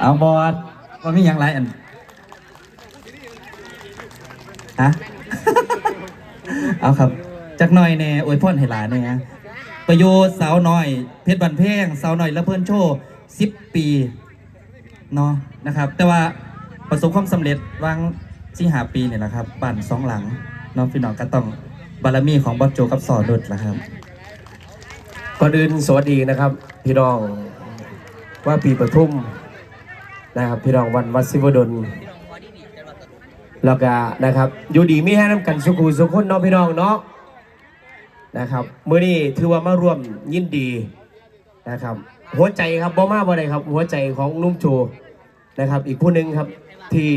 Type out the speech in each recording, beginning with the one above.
เอาบอดมันมีอย่างไรอันฮะเอาครับจักหน่อยแน่อวยพรให้หลานเนี่ยฮะประโยชน์สาวน้อย เพชรบันเพงสาวน้อยและเพื่อนโชว์สิบปีเนาะนะครับ แต่ว่าประสบความสำเร็จวางสิงหาปีเนี่ยแหละครับบ้านสองหลังน้องพี่น้องก็ต้องบารมีของบอสโจกับสอดุดละครับก่อนอื่นสวัสดีนะครับ พี่น้องว่าปีปทุม นะครับ พี่น้องวันวัดศิวดลแล้วก็นะครับ อยู่ดีมีแห้น้ำกันสุขุสุขคนเนาะพี่น้องเนาะนะครับมื้อนี้ถือว่ามาร่วมยินดีนะครับ หัวใจครับบ่มาบ่ได้ครับ หัวใจของนุ่มโจนะครับ อีกผู้หนึ่งครับที่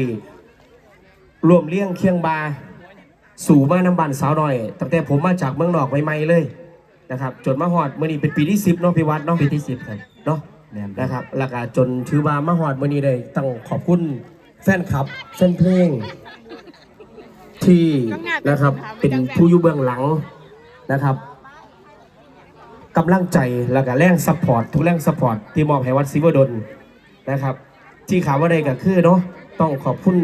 ร่วมเลี้ยงเคียงบา สู่มาน้ำบันสาวหน่อยตั้งแต่ผมมาจากเมืองนอกใหม่ๆเลยนะครับจนมาหอดมื่อนี้เป็นปีที่สิบเนาะพี่วัดเนาะปีที่สิบครับเนาะ แม่นนะครับแล้วก็จนถือว่ามาหอดมื่อนี้เลยต้องขอบคุณแฟนคลับแฟนเพลง ที่นะครับเป็นผู้อยู่เบื้องหลังนะครับกำลังใจแล้วก็แรงซัพพอร์ตทุกแรงซัพพอร์ตที่มอบให้วัดศิวดลนะครับ ที่ข่าวว่าใดก็คือเนาะต้องขอบคุณ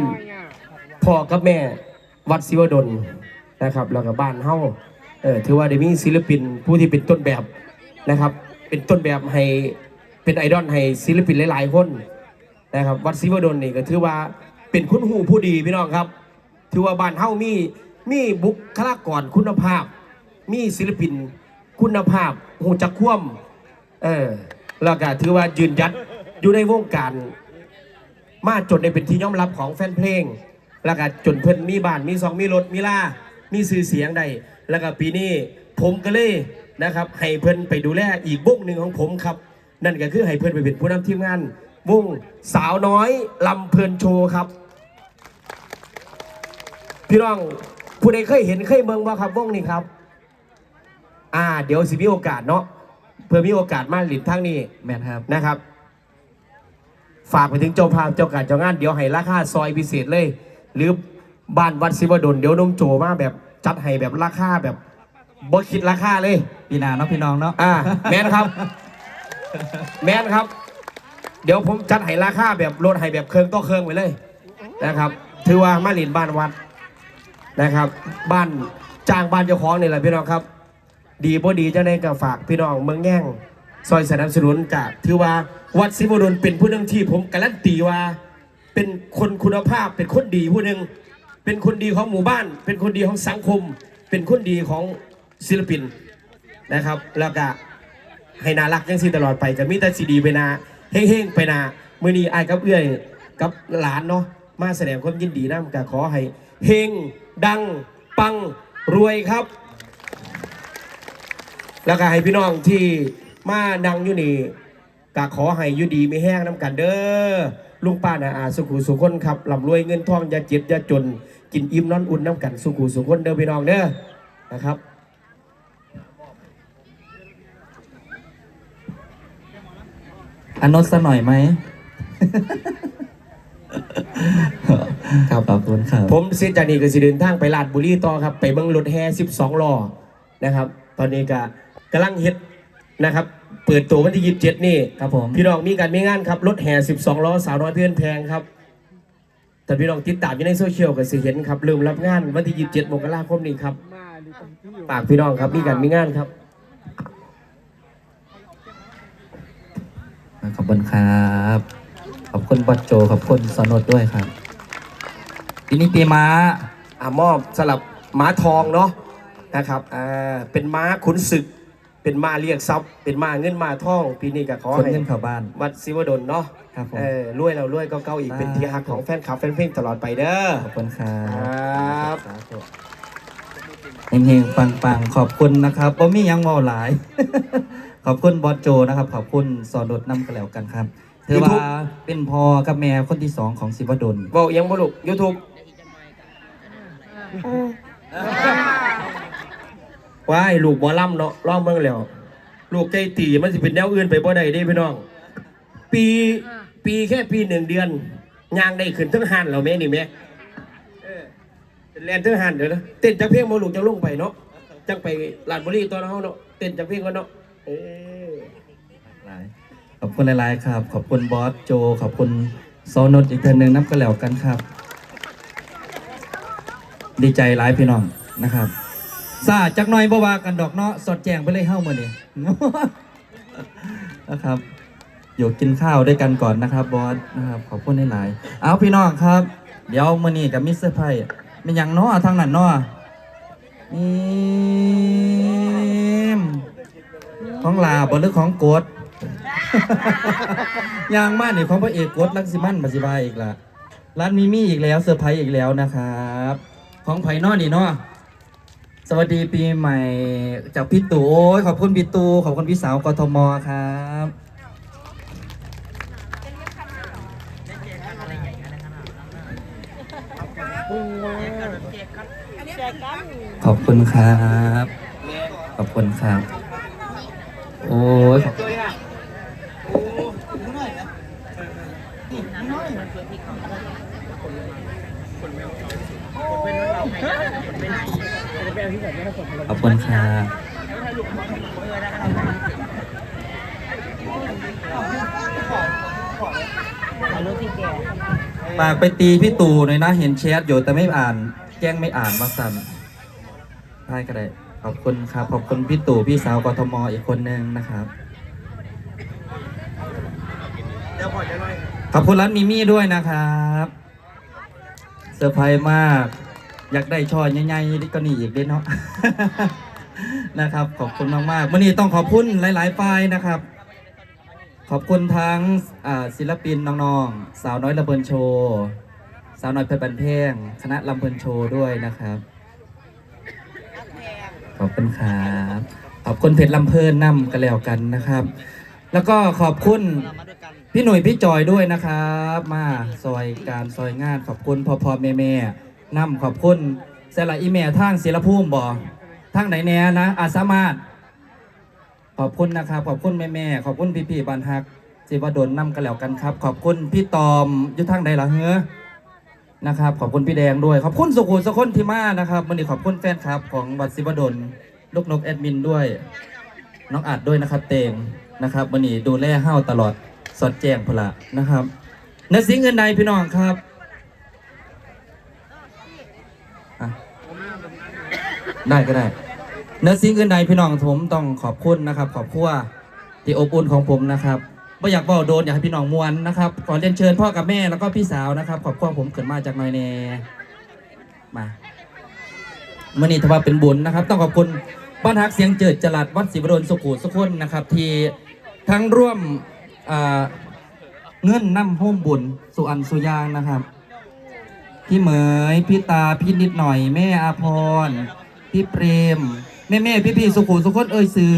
พ่อกับแม่วัดศิวดลนะครับแล้วก็บ้านเฮาเออถือว่าได้มีศิลปินผู้ที่เป็นต้นแบบนะครับ เป็นต้นแบบให้ เป็นไอดอลให้ศิลปินหลายๆคนนะครับวัดศิวดลนี่ก็ถือว่าเป็นคุณหูผู้ดีพี่น้องครับ ถือว่าบ้านเฮามีมีบุคลากรคุณภาพ มีศิลปินคุณภาพหูจักคว่ำเออแล้วก็ถือว่ายืนยัดอยู่ในวงการ มาจนได้เป็นที่ยอมรับของแฟนเพลง แล้วก็จนเพิ่นมีบ้านมีซองมีรถมีล่ามีสื่อเสียงใดแล้วก็ปีนี้ผมก็เลยนะครับ ให้เพิ่นไปดูแลอีกวงหนึ่งของผมครับ นั่นก็คือให้เพิ่นไปเป็นผู้นำทีมงานวงสาวน้อยลำเพลินโชว์ครับ พี่น้องผู้ใดเคยเห็นเคยเมืองว่าครับวงนี้ครับ อ่า เดี๋ยวสิมีโอกาสเนาะเพื่อมีโอกาสมาหลินทางนี้แม่นครับนะครับ ฝากไปถึงเจ้าภาพเจ้าการเจ้างานเดี๋ยวให้ราคาซอยพิเศษเลย หรือบ้านวัดศิวดลเดี๋ยวนมโจมาแบบจัดให้แบบราคาแบบบ่คิดราคาเลยปีหนาเนาะพี่น้องเนาะ อ่า แมนครับ แมนครับ เดี๋ยวผมจัดให้ราคาแบบลดให้แบบเครื่องต่อเครื่องไปเลยนะครับ ถือว่ามาหลินบ้านวัดนะครับ บ้านจ้างบ้านเจ้าของนี่แหละพี่น้องครับ ดีบ่ดีเจ้าในกับฝากพี่น้องเมืองแง่งซอยสนับสนุนกับถือว่าวัดศิวดลเป็นผู้หนึ่งที่ผมการันตีว่า เป็นคนคุณภาพเป็นคนดีผู้หนึ่งเป็นคนดีของหมู่บ้าน เป็นคนดีของสังคม เป็นคนดีของศิลปินนะครับ แล้วก็ ให้น่ารักยังสิตลอดไปก็มีแต่สีดีไปนาเฮ้งๆไปนามื่อนี้ไอ้ายกับเอื้อยกับหลานเนาะมาแสดงความยินดีนะก็ขอให้เฮงดังปังรวยครับ แล้วก็ให้พี่น้องที่มาดังอยู่นี่ก็ขอให้อยู่ดีไม่แห้งน้ำกันเด้อลุงป้านาอาสุขุสุขคนครับลำรวยเงินทองอย่าเจ็บอย่าจน กินอิ่มนอนอุ่นน้ำกันสุขุสุขคนเด้อพี่น้องเด้อนะครับ อันนดซะหน่อยไหม ครับขอบคุณครับ ผมเสร็จจากนี้ก็สิเดินทางไปลาดบุรีต่อครับ ไปเบิ่งรถแห่12ล้อนะครับ ตอนนี้ก็กำลังเฮ็ดนะครับ เปิดตัววันที่27นี่ ครับผมพี่น้องมีการมีงานครับรถแห่12ล้อสาวน้อยเพื่อนแพงครับ แต่พี่น้องติดตามอยู่ในโซเชียลก็สิเห็นครับเริ่มรับงานวันที่27มกราคมนี้ครับฝากพี่น้องครับมีการมีงานครับ ขอบคุณครับ ขอบคุณบอสโจ ขอบคุณสนดด้วยครับปีนี้ปีม้าอ่ามอบสลับม้าทองเนาะนะครับอ่าเป็นม้าขุนศึก เป็นม้าเรียกทรัพย์ เป็นม้าเงินม้าทองปีนี้ก็ขอคนให้เงินเข้าบ้าน วัดศิวดลเนาะครับผม เออรวยเรารวยก็เก้าอีกสาธุเป็นที่ฮักของแฟนคลับแฟนเพลงตลอดไปเด้อ ขอบคุณครัครับบสาธุเฮงๆปังๆ ขอบคุณนะครับบ่มีหยังเมาหลาย ขอบคุณบอสโจนะครับ ขอบคุณสอนดน้ำกระแล้วกันครับถือว่า YouTube เป็นพ่อกับแม่คนที่สองของศิวดลเว้ายังบ่ลูกยูทูบว้ายลูกหมอลำเนาะร้องเบิ่งแล้ว ลูกใจตีมันสิเป็นแนวอื่นไปบ่ได้เด้พี่น้อง ปีปีแค่ปีหนึ่งเดือนย่างได้ขึ้นทั้งหันแล้วแม่นี่แม่เออเป็นแลนทั้งหันเดี๋ยวนะเต้นจักเพลงบ่ลูกจังลงไปเนาะจังไปลาดบุรีตอนเฮาเนาะเต้นจักเพลงก่อนเนาะเออหลายขอบคุณหลาย ๆ ครับ ขอบคุณบอสโจ ขอบคุณโซนดอีกเทอหนึ่งนับก็แล้วกันครับ ดีใจหลายพี่น้องนะครับซาจักหน่อยบ่วากันดอกเนาะสอดแจงไปเลยเฮ้ามาเนี่ยนะครับอยู่กินข้าวด้วยกันก่อนนะครับบอสนะครับขอบคุณหลายๆเอาพี่น้องครับ เดี๋ยวมื้อนี้กับมิสเตอร์ไพรส์เป็นยังเนาะทางนั้นเนาะนี่ ของลาบหรือของกดยางมากนี่ของพระเอกกดลักซิมันบัสิบายอีกละร้านมีมี่อีกแล้วเซอร์ไพรส์อีกแล้วนะครับ ของไผ่นอนี่เนาะสวัสดีปีใหม่จากพี่ตู่โอ้ยขอบคุณพี่ตู่ขอบคุณพี่สาวกทมครับขอบคุณครับ ขอบคุณครับ โอ้ยขอบขอบคุณครับฝากไปตีพี่ตู่หน่อยนะ เห็นแชทอยู่แต่ไม่อ่าน แจ้งไม่อ่านว่าสั่นได้ก็ได้ ขอบคุณครับ ขอบคุณพี่ตู่พี่สาวกทมอีกคนนึงนะครับขอบคุณร้านมิมี่ด้วยนะครับเซอร์ไพรส์มาก อยากได้ช่อใหญ่ๆก็นี่อีกเด้เนาะนะครับ ขอบคุณมากๆวันนี้ต้องขอบคุณหลายๆฝ่ายนะครับ ขอบคุณทั้งอ่าศิลปินน้องๆ สาวน้อยลำเพลินโชว์ สาวน้อยเพชรบันเพงคณะลำเพลินโชว์ด้วยนะครับ ขอบคุณครับขอบคุณเพชรลำเพลินนํกันแล้วกันนะครับ แล้วก็ขอบคุณพี่หนุ่ยพี่จอยด้วยนะครับ มาซอยการซอยงานขอบคุณพ่อพ่อแม่แม่นํขอบคุณเสละอีเมลทางศิลภูมิบ่ทางไหนแน่นะอาสามารถ ขอบคุณนะครับ ขอบคุณแม่แม่ขอบคุณพี่พี่บ้านฮักจีวดลนำกันแล้วกันครับ ขอบคุณพี่ตอมอยู่ทางใดล่ะเฮ้อ นะครับขอบคุณพี่แดงด้วย ขอบคุณสุขุมสุคนที่มานะครับวันนี้ขอบคุณแฟนคลับของวัดศิวดลลูกนกแอดมินด้วย น้องอัดด้วยนะครับเตงนะครับวันนี้ดูแลเฮ้าตลอดสอดแจ้งพละนะครับนสิงเงินใดพี่น้องครับได้ก็ได้เนื้อสิ่งอื่นใดพี่น้องผมต้องขอบคุณนะครับ ขอบครัวที่อบอุ่นของผมนะครับ ไม่อยากเบาโดนอยากให้พี่น้องมวนนะครับขอเรียนเชิญพ่อกับแม่แล้วก็พี่สาวนะครับ ขอบครัวผมเกิดมาจากนอยแน่มาเมื่อนี้ถือว่าเป็นบุญนะครับ ต้องขอบคุณบ้านฮักเสียงเจิดจรัดวัดศรีบดลสุขุสุขนนะครับ ที่ทั้งร่วมอ่าเงินน้ำห้มบุญสุอันสุยางนะครับ พี่เหมยพี่ตาพี่นิดหน่อย แม่อาพรพี่เปรมแม่แม่พี่พี่สุขุสุขคนเอ่ยซื้อ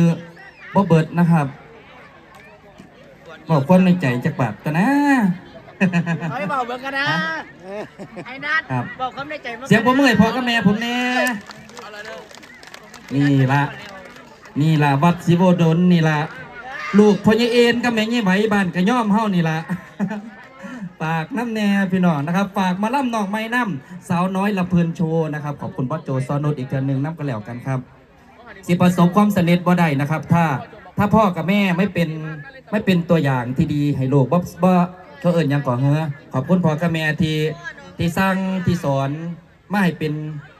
บ่เบิดนะครับ บอกคนในใจจากบาทกันนะเอาให้บอกเบิกกันนะ ไอ้นัดครับ บอกความในใจบิ่เสียงผมเมื่อยพอกับแม่ผมแน่นี่ละนี่ละวัดศิโวดลนี่ละลูกพญเอ็นกับแม่ยี่ไหวบ้านกระย่อมเฮานี่ละ ฝากน้ำแน่พี่น้องนะครับ ฝากมาล่ำนองไม้น้ำสาวน้อยละเพลินโชว์นะครับ ขอบคุณพ่อโจซอนโนดอีกเทือนหนึ่งน้ำก็แล้วกันครับ สิประสบความสำเร็จบ่ได้นะครับ ถ้าถ้าพ่อกับแม่ไม่เป็น ไม่เป็นตัวอย่างที่ดีให้ลูกบ่บ่เขาเอิญยังก่อเฮอขอบคุณพ่อกับแม่ที่ที่สร้างที่สอนมาให้เป็น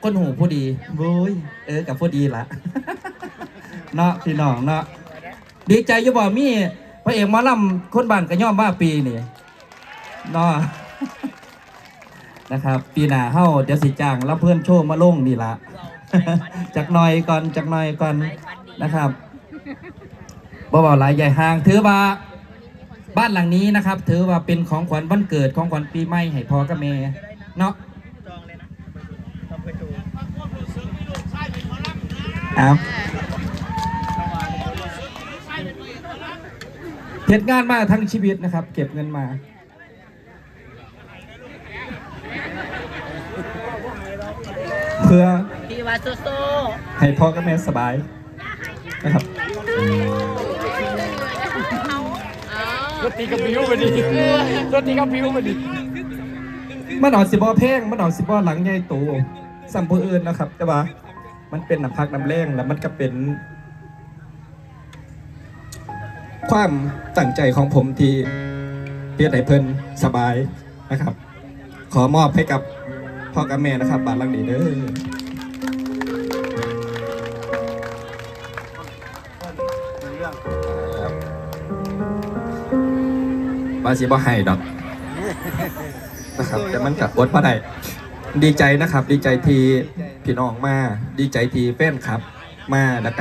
คนหูผู้ดีโว้ยเออกับผู้ดีละเนาะพี่น้องเนาะดีใจอยู่บ่มีพระเอกหมาล่ำคนบ้านกระย่อมว่าปีนี่เนาะนะครับ ปีหน้าเฮาเดี๋ยวสิจ้างรับเพื่อนโชว์มาลงนี่ละ จักหน่อยก่อนจักหน่อยก่อนนะครับ บ่เบาหลายใหญ่ห่าง ถือว่าบ้านหลังนี้นะครับ ถือว่าเป็นของขวัญวันเกิดของขวัญปีใหม่ให้พ่อกับแม่เนาะจองเลยนะต้องไปดูครับเหตุงานมาทั้งชีวิตนะครับ เก็บเงินมาเพื่อพี่วาโซโซให้พ่อกับแม่สบายนะครับ รถตีกับพิวมาดิรถตีกับพิวมาดิมันเอาสิบอเพลงมันเอาสิบอหลังใหญ่โตสัมผู้อื่นนะครับแต่ว่ามันเป็นน้ำพักน้ำแรงแล้วมันก็เป็น ความตั้งใจของผมที่เพียรให้เพิ่นสบายนะครับ ขอมอบให้กับพ่อกับแม่นะครับบาทหลังนี้เด้อครับ บาสิบ่ให้ดอกนะครับ แต่มันกับอดบ่ได้ดีใจนะครับ ดีใจทีพี่น้องมา ดีใจทีแฟนครับ มาแล้วก็